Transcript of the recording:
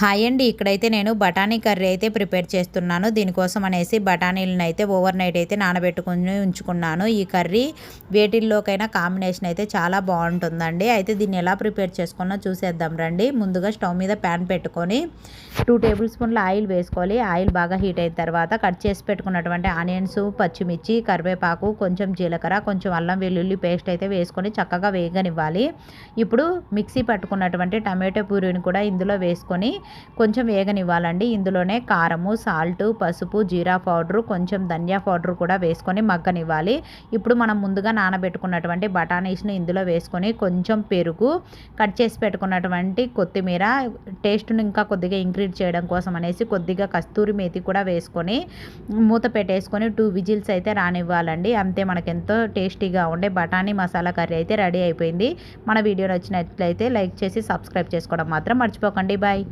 Hi అండి. ఇక్కడైతే నేను బఠానీ కర్రీ అయితే ప్రిపేర్ చేస్తున్నాను. దీనికోసం అనేసి బఠానీలను అయితే ఓవర్ నైట్ అయితే నానబెట్టుకుని ఉంచుకున్నాను. ఈ కర్రీ వేటిల్లోకైనా కాంబినేషన్ అయితే చాలా బాగుంటుందండి. అయితే దీన్ని ఎలా ప్రిపేర్ చేసుకున్నా చూసేద్దాం రండి. ముందుగా స్టవ్ మీద ప్యాన్ పెట్టుకొని టూ టేబుల్ స్పూన్ల ఆయిల్ వేసుకోవాలి. ఆయిల్ బాగా హీట్ అయిన తర్వాత కట్ చేసి పెట్టుకున్నటువంటి ఆనియన్స్ పచ్చిమిర్చి కరివేపాకు కొంచెం జీలకర్ర కొంచెం అల్లం వెల్లుల్లి పేస్ట్ అయితే వేసుకొని చక్కగా వేగనివ్వాలి. ఇప్పుడు మిక్సీ పట్టుకున్నటువంటి టమాటో పూరిని కూడా ఇందులో వేసుకొని కొంచెం వేగనివ్వాలండి. ఇందులోనే కారము సాల్ట్ పసుపు జీరా పౌడరు కొంచెం ధనియా పౌడర్ కూడా వేసుకొని మగ్గనివ్వాలి. ఇప్పుడు మనం ముందుగా నానబెట్టుకున్నటువంటి బఠానీస్ని ఇందులో వేసుకొని కొంచెం పెరుగు కట్ చేసి పెట్టుకున్నటువంటి కొత్తిమీర టేస్ట్ను ఇంకా కొద్దిగా ఇంక్రీజ్ చేయడం కోసం అనేసి కొద్దిగా కస్తూరి మేతి కూడా వేసుకొని మూత పెట్టేసుకొని టూ విజిల్స్ అయితే రానివ్వాలండి. అంతే మనకెంతో టేస్టీగా ఉండే బఠానీ మసాలా కర్రీ అయితే రెడీ అయిపోయింది. మన వీడియో నచ్చినట్లయితే లైక్ చేసి సబ్స్క్రైబ్ చేసుకోవడం మాత్రం మర్చిపోకండి. బాయ్.